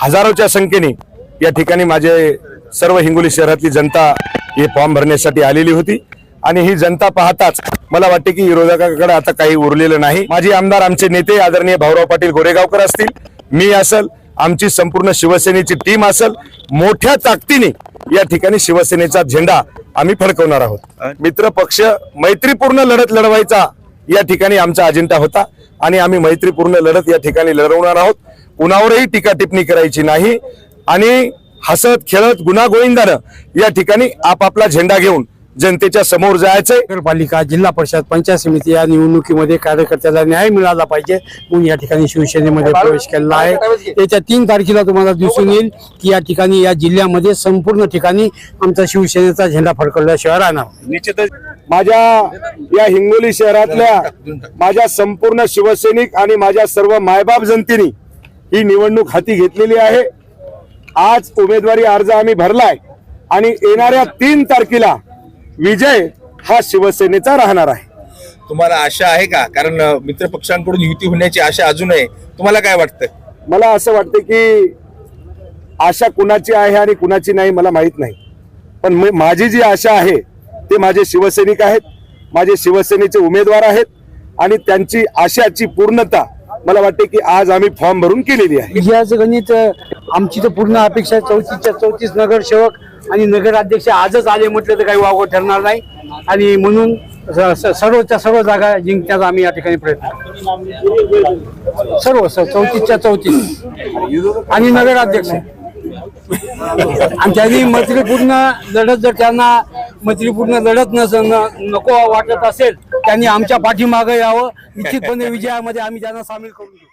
हजारोच्या संख्येने या ठिकाणी माझे सर्व हिंगोली शहरातली जनता हे फॉर्म भरण्यासाठी आलेली होती. आणि ही जनता पाहताच मला वाटते की विरोधकाकडे आता काही उरलेलं नाही. माझे आमदार आमचे नेते आदरणीय भाऊराव पाटील गोरेगावकर असतील मी असल आमची संपूर्ण शिवसेनेची टीम असल मोठ्या ताकदीने या ठिकाणी शिवसेनेचा झेंडा आम्ही फडकवणार आहोत. मित्र पक्ष मैत्रीपूर्ण लढत लढवायचा या ठिकाणी आमचा अजेंडा होता आणि आम्ही मैत्रीपूर्ण लढत या ठिकाणी लढवणार आहोत. कुणावरही टीका टिप्पणी करायची नाही आणि हसत खेळत गुन्हा गोविंदानं या ठिकाणी आपापला झेंडा घेऊन जनतेच्या समोर जायचंय. नगरपालिका जिल्हा परिषद पंचायत समिती या निवडणुकीमध्ये कार्यकर्त्याला न्याय मिळाला पाहिजे. म्हणून या ठिकाणी शिवसेनेमध्ये प्रवेश केलेला आहे. येत्या तीन तारखेला तुम्हाला दिसून येईल की या ठिकाणी या जिल्ह्यामध्ये संपूर्ण ठिकाणी आमचा शिवसेनेचा झेंडा फडकवल्याशिवाय राहणार. निश्चितच. माझ्या या हिंगोली शहरातल्या माझ्या संपूर्ण शिवसैनिक आणि माझ्या सर्व मायबाप जनतेने ही निवडणूक हाती घेतलेली आहे. आज उमेदवारी अर्ज आम्ही भरलाय. आणि येणाऱ्या तीन तारखेला विजय हा शिवसेनेचा राहणार आहे. तुम्हाला आशा आहे का? कारण मित्र पक्षांकडून युती होण्याची आशा अजून आहे. तुम्हाला काय वाटतं? मला असं वाटतं की आशा कुणाची आहे आणि कुणाची नाही मला माहीत नाही. पण मी- माझी जी आशा आहे ते माझे शिवसैनिक आहेत माझे शिवसेनेचे उमेदवार आहेत आणि त्यांची आशाची पूर्णता मला वाटते की आज आम्ही फॉर्म भरून केलेली आहे. विजयाचं गणित आमची तर पूर्ण अपेक्षा आहे चौतीसच्या चौतीस नगरसेवक आणि नगराध्यक्ष आजच आले म्हटलं तर काही वागो ठरणार नाही. आणि म्हणून स- सर्वच्या सर्व जागा जिंकण्याचा आम्ही या ठिकाणी प्रयत्न सर्व सर चौतीसच्या चौतीस. आणि नगराध्यक्ष. आणि त्यांनी मैत्रीपूर्ण लढत जर त्यांना मैत्रीपूर्ण लढत नस न- नको वाटत असेल त्यांनी आमच्या पाठीमागे यावं. निश्चितपणे विजयामध्ये आम्ही त्यांना सामील करून घेऊ.